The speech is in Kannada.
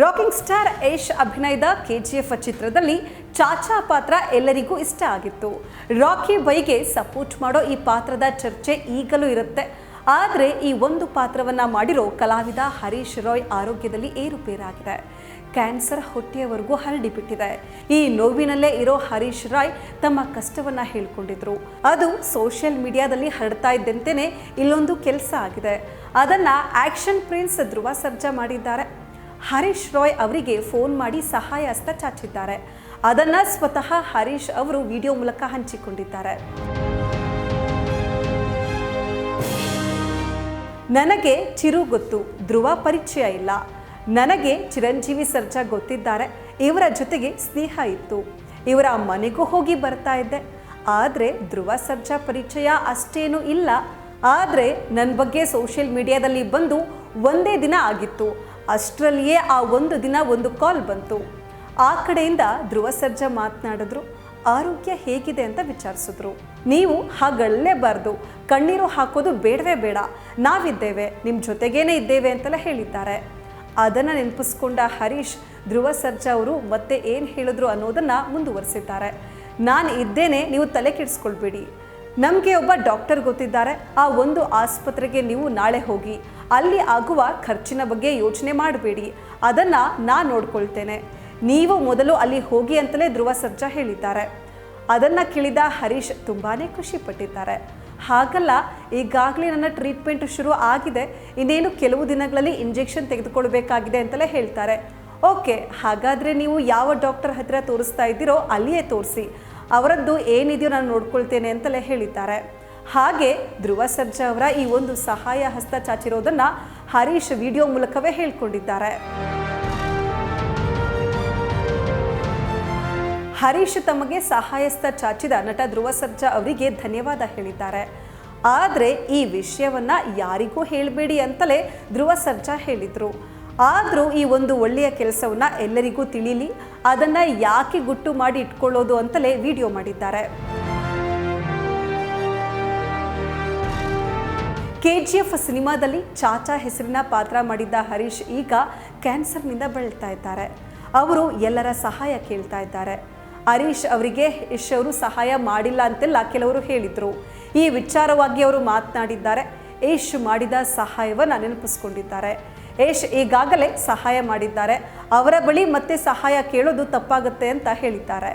ರಾಕಿಂಗ್ ಸ್ಟಾರ್ ಯಶ್ ಅಭಿನಯದ ಕೆಜಿಎಫ್ ಚಿತ್ರದಲ್ಲಿ ಚಾಚಾ ಪಾತ್ರ ಎಲ್ಲರಿಗೂ ಇಷ್ಟ ಆಗಿತ್ತು. ರಾಕಿ ಬೈಗೆ ಸಪೋರ್ಟ್ ಮಾಡೋ ಈ ಪಾತ್ರದ ಚರ್ಚೆ ಈಗಲೂ ಇರುತ್ತೆ. ಆದರೆ ಈ ಒಂದು ಪಾತ್ರವನ್ನು ಮಾಡಿರೋ ಕಲಾವಿದ ಹರೀಶ್ ರಾಯ್ ಆರೋಗ್ಯದಲ್ಲಿ ಏರುಪೇರಾಗಿದೆ. ಕ್ಯಾನ್ಸರ್ ಹೊಟ್ಟೆಯವರೆಗೂ ಹರಡಿಬಿಟ್ಟಿದೆ. ಈ ನೋವಿನಲ್ಲೇ ಇರೋ ಹರೀಶ್ ರಾಯ್ ತಮ್ಮ ಕಷ್ಟವನ್ನ ಹೇಳ್ಕೊಂಡಿದ್ರು. ಅದು ಸೋಷಿಯಲ್ ಮೀಡಿಯಾದಲ್ಲಿ ಹರಡ್ತಾ ಇದ್ದಂತೆಯೇ ಇಲ್ಲೊಂದು ಕೆಲಸ ಆಗಿದೆ. ಅದನ್ನ ಆಕ್ಷನ್ ಪ್ರಿನ್ಸ್ ಧ್ರುವ ಸರ್ಜಾ ಮಾಡಿದ್ದಾರೆ. ಹರೀಶ್ ರಾಯ್ ಅವರಿಗೆ ಫೋನ್ ಮಾಡಿ ಸಹಾಯ ಹಸ್ತ ಚಾಚಿದ್ದಾರೆ. ಅದನ್ನ ಸ್ವತಃ ಹರೀಶ್ ಅವರು ವಿಡಿಯೋ ಮೂಲಕ ಹಂಚಿಕೊಂಡಿದ್ದಾರೆ. ನನಗೆ ಚಿರು ಗೊತ್ತು, ಧ್ರುವ ಪರಿಚಯ ಇಲ್ಲ. ನನಗೆ ಚಿರಂಜೀವಿ ಸರ್ಜಾ ಗೊತ್ತಿದ್ದಾರೆ. ಇವರ ಜೊತೆಗೆ ಸ್ನೇಹ ಇತ್ತು. ಇವರ ಮನೆಗೂ ಹೋಗಿ ಬರ್ತಾ ಇದ್ದೆ. ಆದರೆ ಧ್ರುವ ಸರ್ಜಾ ಪರಿಚಯ ಅಷ್ಟೇನೂ ಇಲ್ಲ. ಆದರೆ ನನ್ನ ಬಗ್ಗೆ ಸೋಷಿಯಲ್ ಮೀಡಿಯಾದಲ್ಲಿ ಬಂದು ಒಂದೇ ದಿನ ಆಗಿತ್ತು. ಅಷ್ಟರಲ್ಲಿಯೇ ಆ ಒಂದು ದಿನ ಒಂದು ಕಾಲ್ ಬಂತು. ಆ ಕಡೆಯಿಂದ ಧ್ರುವ ಸರ್ಜಾ ಮಾತನಾಡಿದ್ರು, ಆರೋಗ್ಯ ಹೇಗಿದೆ ಅಂತ ವಿಚಾರಿಸಿದ್ರು. ನೀವು ಹಾಗಳ್ಳೇಬಾರ್ದು ಕಣ್ಣೀರು ಹಾಕೋದು ಬೇಡವೇ ಬೇಡ. ನಾವಿದ್ದೇವೆ ನಿಮ್ಮ ಜೊತೆಗೇನೆ ಇದ್ದೇವೆ ಅಂತೆಲ್ಲ ಹೇಳಿದ್ದಾರೆ. ಅದನ್ನು ನೆನಪಿಸ್ಕೊಂಡ ಹರೀಶ್, ಧ್ರುವ ಸರ್ಜಾ ಅವರು ಮತ್ತೆ ಏನು ಹೇಳಿದ್ರು ಅನ್ನೋದನ್ನು ಮುಂದುವರಿಸಿದ್ದಾರೆ. ನಾನು ಇದ್ದೇನೆ, ನೀವು ತಲೆ ಕೆಡಿಸ್ಕೊಳ್ಬೇಡಿ. ನಮಗೆ ಒಬ್ಬ ಡಾಕ್ಟರ್ ಗೊತ್ತಿದ್ದಾರೆ. ಆ ಒಂದು ಆಸ್ಪತ್ರೆಗೆ ನೀವು ನಾಳೆ ಹೋಗಿ. ಅಲ್ಲಿ ಆಗುವ ಖರ್ಚಿನ ಬಗ್ಗೆ ಯೋಚನೆ ಮಾಡಬೇಡಿ. ಅದನ್ನು ನಾನು ನೋಡ್ಕೊಳ್ತೇನೆ. ನೀವು ಮೊದಲು ಅಲ್ಲಿ ಹೋಗಿ ಅಂತಲೇ ಧ್ರುವ ಸರ್ಜಾ ಹೇಳಿದ್ದಾರೆ. ಅದನ್ನು ಕೇಳಿದ ಹರೀಶ್ ತುಂಬಾ ಖುಷಿಪಟ್ಟಿದ್ದಾರೆ. ಹಾಗಲ್ಲ, ಈಗಾಗಲೇ ನನ್ನ ಟ್ರೀಟ್ಮೆಂಟ್ ಶುರು ಆಗಿದೆ. ಇನ್ನೇನು ಕೆಲವು ದಿನಗಳಲ್ಲಿ ಇಂಜೆಕ್ಷನ್ ತೆಗೆದುಕೊಳ್ಬೇಕಾಗಿದೆ ಅಂತಲೇ ಹೇಳ್ತಾರೆ. ಓಕೆ, ಹಾಗಾದರೆ ನೀವು ಯಾವ ಡಾಕ್ಟರ್ ಹತ್ತಿರ ತೋರಿಸ್ತಾ ಇದ್ದೀರೋ ಅಲ್ಲಿಯೇ ತೋರಿಸಿ. ಅವರದ್ದು ಏನಿದೆಯೋ ನಾನು ನೋಡ್ಕೊಳ್ತೇನೆ ಅಂತಲೇ ಹೇಳಿದ್ದಾರೆ. ಹಾಗೆ ಧ್ರುವ ಸರ್ಜಾ ಅವರ ಈ ಒಂದು ಸಹಾಯ ಹಸ್ತ ಚಾಚಿರೋದನ್ನು ಹರೀಶ್ ವಿಡಿಯೋ ಮೂಲಕವೇ ಹೇಳ್ಕೊಂಡಿದ್ದಾರೆ. ಹರೀಶ್ ತಮಗೆ ಸಹಾಯಸ್ತ ಚಾಚಿದ ನಟ ಧ್ರುವ ಸರ್ಜಾ ಅವರಿಗೆ ಧನ್ಯವಾದ ಹೇಳಿದ್ದಾರೆ. ಆದರೆ ಈ ವಿಷಯವನ್ನ ಯಾರಿಗೂ ಹೇಳಬೇಡಿ ಅಂತಲೇ ಧ್ರುವ ಸರ್ಜಾ ಹೇಳಿದರು. ಆದರೂ ಈ ಒಂದು ಒಳ್ಳೆಯ ಕೆಲಸವನ್ನ ಎಲ್ಲರಿಗೂ ತಿಳಿಲಿ, ಅದನ್ನ ಯಾಕೆ ಗುಟ್ಟು ಮಾಡಿ ಇಟ್ಕೊಳ್ಳೋದು ಅಂತಲೇ ವಿಡಿಯೋ ಮಾಡಿದ್ದಾರೆ. ಕೆಜಿಎಫ್ ಸಿನಿಮಾದಲ್ಲಿ ಚಾಚಾ ಹೆಸರಿನ ಪಾತ್ರ ಮಾಡಿದ್ದ ಹರೀಶ್ ಈಗ ಕ್ಯಾನ್ಸರ್ನಿಂದ ಬಳಲ್ತಾ ಇದ್ದಾರೆ. ಅವರು ಎಲ್ಲರ ಸಹಾಯ ಕೇಳ್ತಾ ಇದ್ದಾರೆ. ಹರೀಶ್ ಅವರಿಗೆ ಯಶ್ ಅವರು ಸಹಾಯ ಮಾಡಿಲ್ಲ ಅಂತೆಲ್ಲ ಕೆಲವರು ಹೇಳಿದರು. ಈ ವಿಚಾರವಾಗಿ ಅವರು ಮಾತನಾಡಿದ್ದಾರೆ. ಯಶ್ ಮಾಡಿದ ಸಹಾಯವನ್ನು ನೆನಪಿಸ್ಕೊಂಡಿದ್ದಾರೆ. ಯಶ್ ಈಗಾಗಲೇ ಸಹಾಯ ಮಾಡಿದ್ದಾರೆ. ಅವರ ಬಳಿ ಮತ್ತೆ ಸಹಾಯ ಕೇಳೋದು ತಪ್ಪಾಗುತ್ತೆ ಅಂತ ಹೇಳಿದ್ದಾರೆ.